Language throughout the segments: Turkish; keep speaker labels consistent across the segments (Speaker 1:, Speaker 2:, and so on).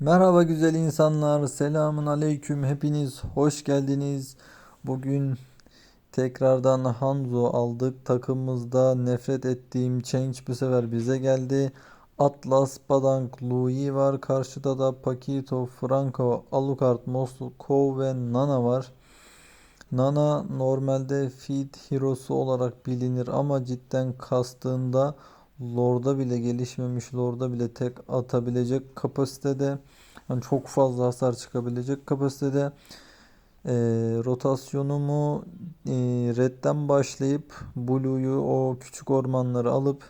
Speaker 1: Merhaba güzel insanlar. Selamun aleyküm. Hepiniz hoş geldiniz. Bugün tekrardan Hanzo aldık. Takımımızda nefret ettiğim Change bu sefer bize geldi. Atlas, Badang, Louis var. Karşıda da Paquito, Franco, Alucard, Moskov ve Nana var. Nana normalde feed hero'su olarak bilinir ama cidden kastığında Lord'a bile gelişmemiş Lord'a bile tek atabilecek kapasitede yani çok fazla hasar çıkabilecek kapasitede e, rotasyonumu e, redden başlayıp Blue'yu o küçük ormanları alıp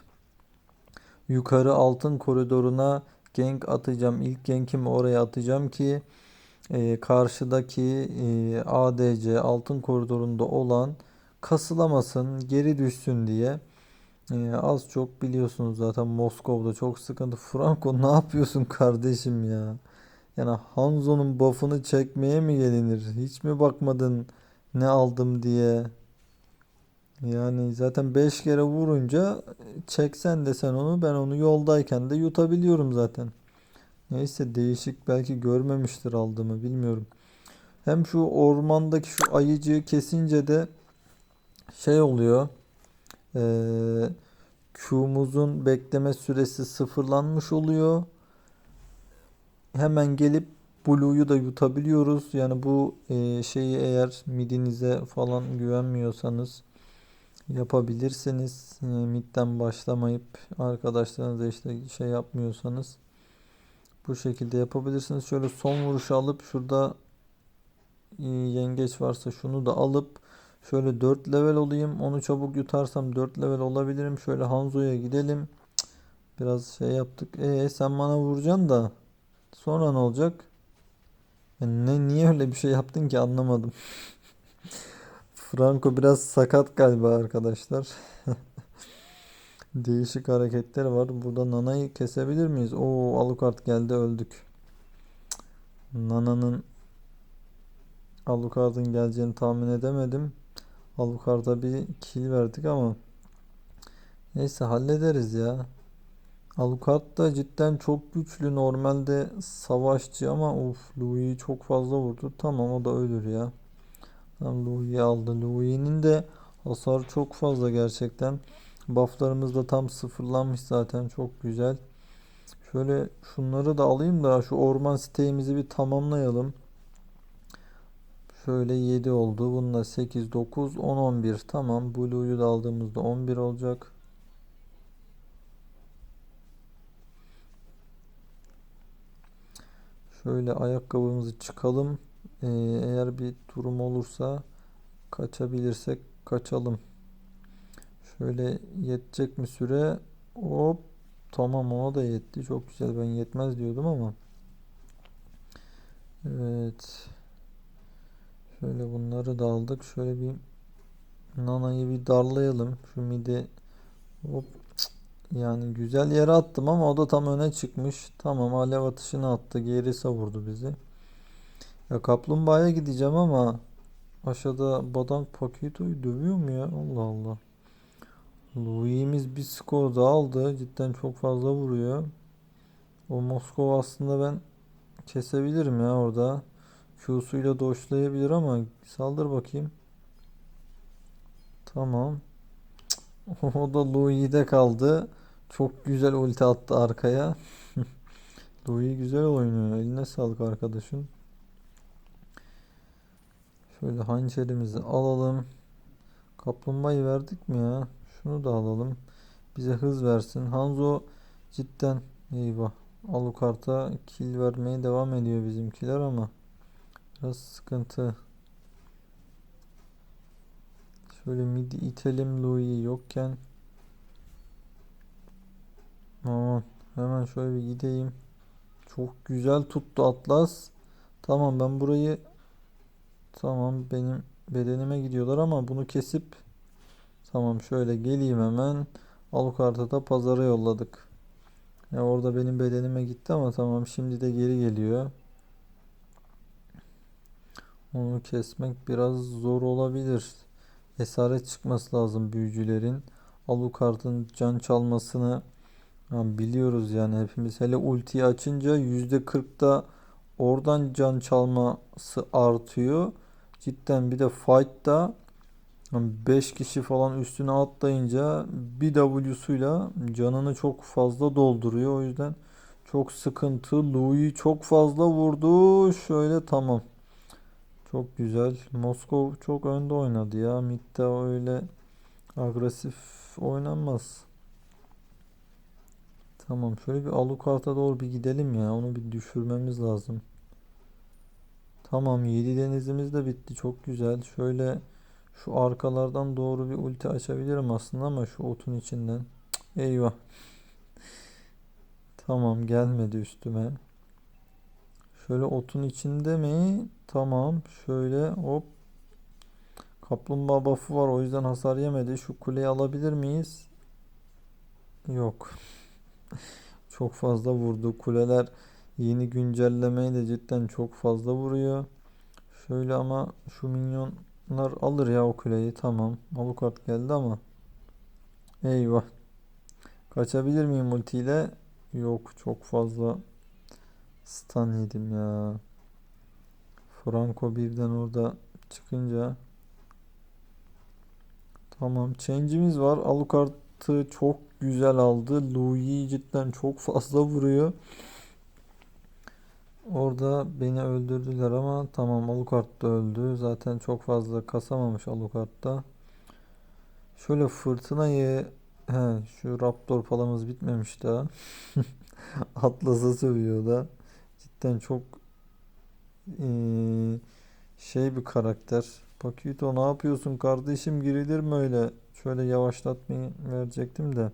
Speaker 1: yukarı altın koridoruna gank atacağım. İlk gankimi oraya atacağım ki e, karşıdaki e, ADC altın koridorunda olan kasılamasın, geri düşsün diye. E, az çok biliyorsunuz zaten Moskova'da çok sıkıntı. Franco ne yapıyorsun kardeşim ya? Yani Hanzo'nun buff'ını çekmeye mi gelinir? Hiç mi bakmadın ne aldım diye? Yani zaten 5 kere vurunca çeksen de sen onu ben onu yoldayken de yutabiliyorum zaten. Neyse değişik belki görmemiştir aldığımı bilmiyorum. Hem şu ormandaki şu ayıcığı kesince de şey oluyor. Eee Q'muzun bekleme süresi sıfırlanmış oluyor. Hemen gelip Blue'yu da yutabiliyoruz. Yani bu eee, şeyi eğer midinize falan güvenmiyorsanız yapabilirsiniz. E, midden başlamayıp arkadaşlarınıza işte şey yapmıyorsanız bu şekilde yapabilirsiniz. Şöyle son vuruşu alıp şurada e, yengeç varsa şunu da alıp şöyle 4 level olayım. Onu çabuk yutarsam 4 level olabilirim. Şöyle Hanzo'ya gidelim. Biraz şey yaptık. E sen bana vuracaksın da sonra ne olacak? Yani ne niye öyle bir şey yaptın ki anlamadım. Franco biraz sakat galiba arkadaşlar. Değişik hareketleri var. Burada Nana'yı kesebilir miyiz? Oo Alucard geldi öldük. Nana'nın Alucard'ın geleceğini tahmin edemedim. Alucard'a bir kill verdik ama neyse hallederiz ya. Alucard da cidden çok güçlü. Normalde savaşçı ama of Louis'i çok fazla vurdu. Tamam o da ölür ya. Tamam Louis'i aldı. Louis'nin de hasar çok fazla gerçekten. Bufflarımız da tam sıfırlanmış zaten. Çok güzel. Şöyle şunları da alayım da şu orman siteğimizi bir tamamlayalım. Şöyle 7 oldu. Bununla 8, 9, 10, 11. Tamam. Blue'yu da aldığımızda 11 olacak. Şöyle ayakkabımızı çıkalım. Ee, eğer bir durum olursa kaçabilirsek kaçalım. Şöyle yetecek mi süre? Hop. Tamam ona da yetti. Çok güzel. Ben yetmez diyordum ama. Evet. Şöyle bunları da aldık. Şöyle bir Nana'yı bir darlayalım. Şu midi hop yani güzel yere attım ama o da tam öne çıkmış. Tamam alev atışını attı. Geri savurdu bizi. Ya kaplumbağaya gideceğim ama aşağıda Badang Paketo'yu dövüyor mu ya? Allah Allah. Louis'imiz bir skor daha aldı. Cidden çok fazla vuruyor. O Moskova aslında ben kesebilirim ya orada. Q'suyla doşlayabilir ama saldır bakayım. Tamam. O da Louis'de kaldı. Çok güzel ulti attı arkaya. Louis güzel oynuyor. Eline sağlık arkadaşım. Şöyle hançerimizi alalım. Kaplumbağayı verdik mi ya? Şunu da alalım. Bize hız versin. Hanzo cidden eyvah. Alucard'a kill vermeye devam ediyor bizimkiler ama biraz sıkıntı. Şöyle midi itelim Louis'i yokken. Aman hemen şöyle bir gideyim. Çok güzel tuttu Atlas. Tamam ben burayı tamam benim bedenime gidiyorlar ama bunu kesip tamam şöyle geleyim hemen. Alucard'ı da pazara yolladık. Ya orada benim bedenime gitti ama tamam şimdi de geri geliyor. Onu kesmek biraz zor olabilir. Esaret çıkması lazım büyücülerin. Alucard'ın can çalmasını Ha, biliyoruz yani hepimiz. Hele ultiyi açınca %40'da oradan can çalması artıyor. Cidden bir de fight'ta 5 kişi falan üstüne atlayınca bir W'suyla canını çok fazla dolduruyor. O yüzden çok sıkıntı. Louis çok fazla vurdu. Şöyle tamam. Çok güzel. Moskov çok önde oynadı ya. Mid'de öyle agresif oynanmaz. Tamam şöyle bir Alucard'a doğru bir gidelim ya. Onu bir düşürmemiz lazım. Tamam 7 denizimiz de bitti. Çok güzel. Şöyle şu arkalardan doğru bir ulti açabilirim aslında ama şu otun içinden. Cık, eyvah. Tamam gelmedi üstüme. Şöyle otun içinde mi? Tamam. Şöyle hop. Kaplumbağa buff'ı var o yüzden hasar yemedi. Şu kuleyi alabilir miyiz? Yok. Çok fazla vurdu. Kuleler yeni güncellemeyle cidden çok fazla vuruyor. Şöyle ama şu minyonlar alır ya o kuleyi. Tamam. Alucard geldi ama. Eyvah. Kaçabilir miyim ultiyle? Yok. Çok fazla stun yedim ya. Franco birden orada çıkınca. Tamam. Change'imiz var. Alucard'ı çok güzel aldı. Louis cidden çok fazla vuruyor. Orada beni öldürdüler ama tamam Alucard da öldü. Zaten çok fazla kasamamış Alucard. Şöyle fırtınayı he, şu Raptor palamız bitmemiş daha. Atlas'a sövüyor da. Cidden çok eee, şey bir karakter. Pakuto ne yapıyorsun kardeşim girilir mi öyle? Şöyle yavaşlatmayı verecektim de.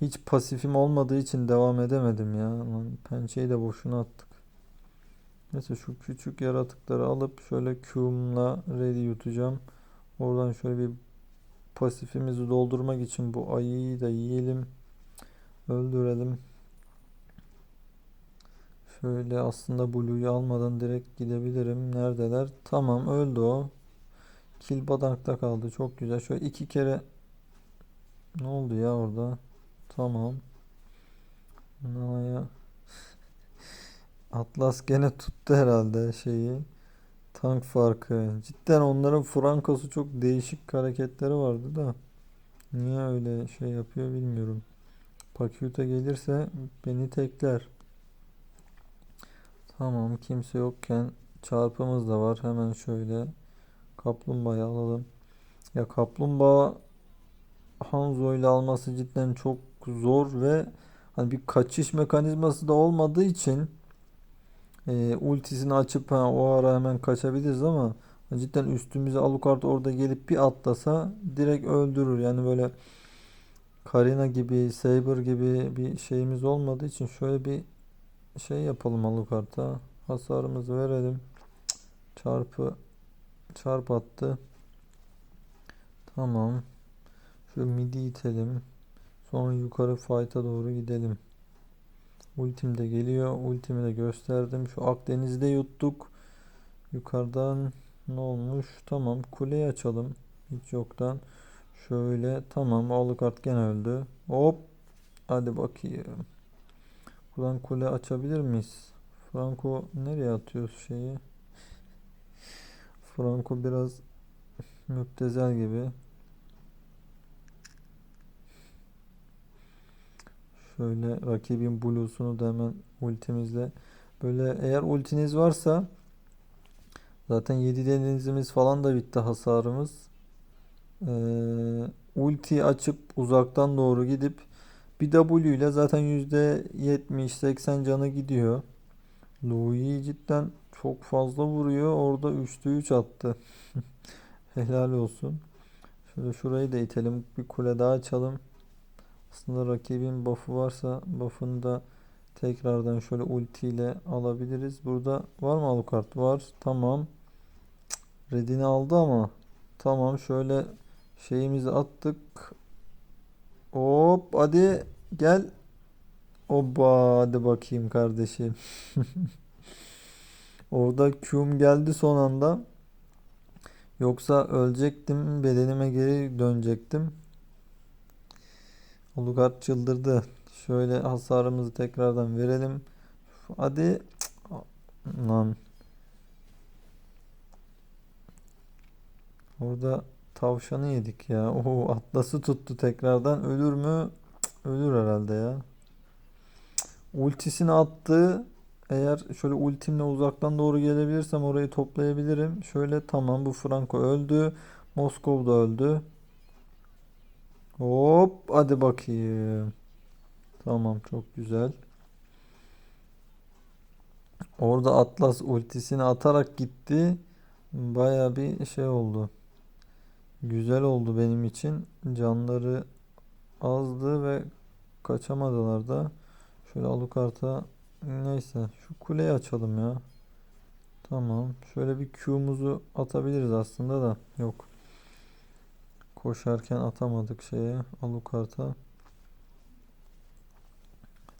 Speaker 1: Hiç pasifim olmadığı için devam edemedim ya. Lan pençeyi de boşuna attık. Neyse şu küçük yaratıkları alıp şöyle Q'umla ready yutacağım. Oradan şöyle bir pasifimizi doldurmak için bu ayıyı da yiyelim. Öldürelim. Şöyle aslında Blue'yu almadan direkt gidebilirim. Neredeler? Tamam öldü o. Kill badankta kaldı. Çok güzel. Şöyle iki kere ne oldu ya orada? Tamam. Naya Atlas gene tuttu herhalde şeyi. Tank farkı. Cidden onların Franco'su çok değişik hareketleri vardı da. Niye öyle şey yapıyor bilmiyorum. Pakyuta gelirse beni tekler. Tamam kimse yokken çarpımız da var. Hemen şöyle kaplumbağayı alalım. Ya kaplumbağa Hanzo ile alması cidden çok zor ve hani bir kaçış mekanizması da olmadığı için e, ultisini açıp ha, o ara hemen kaçabiliriz ama cidden üstümüze Alucard orada gelip bir atlasa direkt öldürür. Yani böyle Karina gibi, Saber gibi bir şeyimiz olmadığı için şöyle bir şey yapalım Alucard'a. Hasarımızı verelim. Çarpı çarp attı. Tamam. Şu midi itelim. Sonra yukarı fight'a doğru gidelim. Ultim de geliyor. Ultimi de gösterdim. Şu Akdeniz'de yuttuk. Yukarıdan ne olmuş? Tamam. Kuleyi açalım. Hiç yoktan. Şöyle. Tamam. Alucard gene öldü. Hop. Hadi bakayım. Buradan kule açabilir miyiz? Franco nereye atıyor şeyi? Franco biraz müptezel gibi. Şöyle rakibin bluesunu da hemen ultimizle böyle eğer ultiniz varsa zaten 7 denizimiz falan da bitti hasarımız. Ee, ulti açıp uzaktan doğru gidip bir W ile zaten %70-80 canı gidiyor. Louis cidden çok fazla vuruyor. Orada 3'te 3 attı. Helal olsun. Şöyle şurayı da itelim. Bir kule daha açalım. Aslında rakibin buff'ı varsa buff'ını da tekrardan şöyle ulti ile alabiliriz. Burada var mı Alucard? Var. Tamam. Redini aldı ama. Tamam şöyle şeyimizi attık. Hop hadi gel. Oba hadi bakayım kardeşim. Orada Q'm geldi son anda. Yoksa ölecektim. Bedenime geri dönecektim. Alucard çıldırdı. Şöyle hasarımızı tekrardan verelim. Hadi. Lan. Orada tavşanı yedik ya. Oo, atlası tuttu tekrardan. Ölür mü? Ölür herhalde ya. Ultisini attı. Eğer şöyle ultimle uzaktan doğru gelebilirsem orayı toplayabilirim. Şöyle tamam bu Franco öldü. Moskov da öldü. Hop hadi bakayım. Tamam çok güzel. Orada Atlas ultisini atarak gitti. Baya bir şey oldu. Güzel oldu benim için. Canları azdı ve kaçamadılar da. Şöyle Alucard'a neyse şu kuleyi açalım ya. Tamam. Şöyle bir Q'muzu atabiliriz aslında da. Yok. Koşarken atamadık şeye Alucard'a.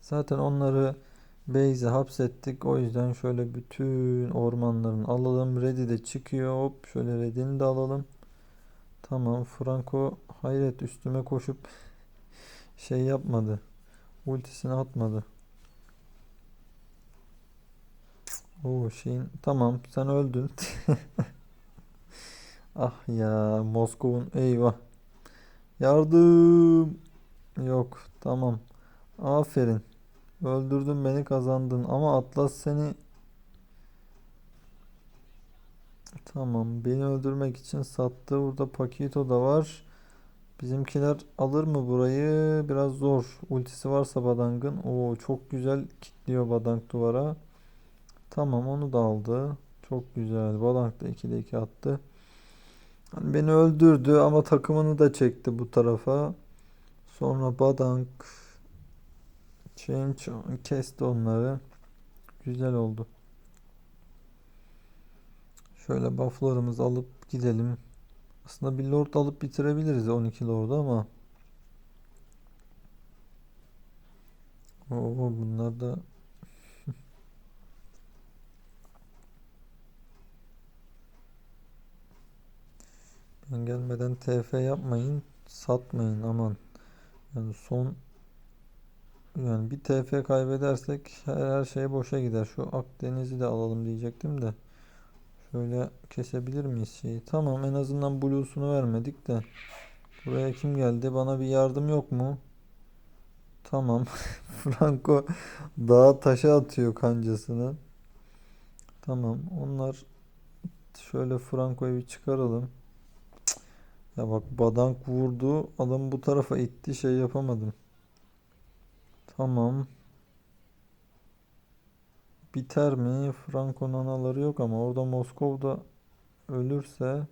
Speaker 1: Zaten onları base'e hapsettik. O yüzden şöyle bütün ormanların alalım. Red'i de çıkıyor. Hop şöyle Red'ini de alalım. Tamam. Franco hayret üstüme koşup şey yapmadı. Ultisini atmadı. Oo şeyin tamam sen öldün. Ah ya Moskov'un eyvah. Yardım. Yok tamam. Aferin. Öldürdün beni kazandın ama Atlas seni tamam beni öldürmek için sattı. Burada Pakito da var. Bizimkiler alır mı burayı? Biraz zor. Ultisi varsa Badang'ın. Oo çok güzel kilitliyor Badang duvara. Tamam onu da aldı. Çok güzel. Badang da 2'de 2 attı. Hani beni öldürdü ama takımını da çekti bu tarafa. Sonra Badang Change kesti onları. Güzel oldu. Şöyle bufflarımızı alıp gidelim. Aslında bir lord alıp bitirebiliriz 12 lordu ama. Oo bunlar da ben gelmeden TF yapmayın, satmayın aman. Yani son yani bir TF kaybedersek her, her şey boşa gider. Şu Akdeniz'i de alalım diyecektim de. Şöyle kesebilir miyiz şeyi? Tamam en azından blues'unu vermedik de. Buraya kim geldi? Bana bir yardım yok mu? Tamam. Franco dağa taşa atıyor kancasını. Tamam. Onlar şöyle Franco'yu bir çıkaralım. Ya bak Badank vurdu. Adam bu tarafa itti. Şey yapamadım. Tamam. Biter mi? Franco'nun anaları yok ama orada Moskov'da ölürse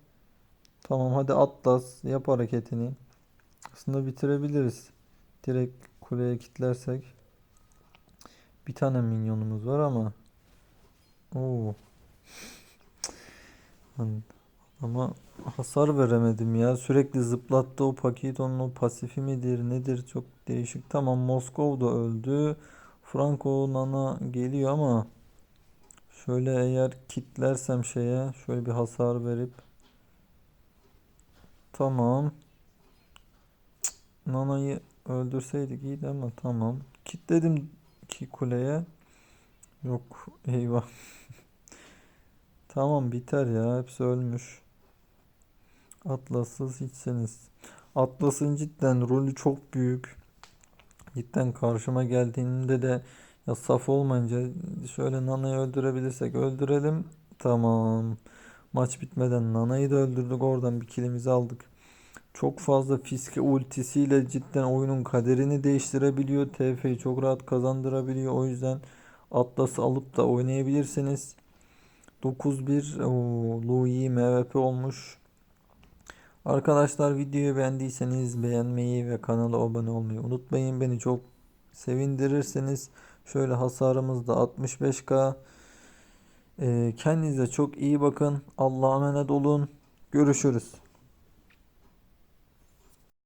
Speaker 1: tamam hadi Atlas yap hareketini. Aslında bitirebiliriz. Direkt kuleye kilitlersek. Bir tane minyonumuz var ama Oo. Ama hasar veremedim ya. Sürekli zıplattı o Pakiton'un o pasifi midir nedir çok değişik. Tamam Moskov da öldü. Franco Nana geliyor ama şöyle eğer kitlersem şeye şöyle bir hasar verip tamam Nana'yı öldürseydik iyiydi ama tamam. Kitledim ki kuleye. Yok eyvah. Tamam biter ya. Hepsi ölmüş. Atlassız hiçsiniz. Atlas'ın cidden rolü çok büyük. Cidden karşıma geldiğinde de ya saf olmayınca şöyle Nana'yı öldürebilirsek öldürelim. Tamam. Maç bitmeden Nana'yı da öldürdük. Oradan bir kilimizi aldık. Çok fazla fiske ultisiyle cidden oyunun kaderini değiştirebiliyor. TF'yi çok rahat kazandırabiliyor. O yüzden Atlas'ı alıp da oynayabilirsiniz. 9-1 Oo, Louis MVP olmuş. Arkadaşlar videoyu beğendiyseniz beğenmeyi ve kanala abone olmayı unutmayın. Beni çok sevindirirseniz şöyle hasarımız da 65k. Ee, kendinize çok iyi bakın. Allah'a emanet olun. Görüşürüz.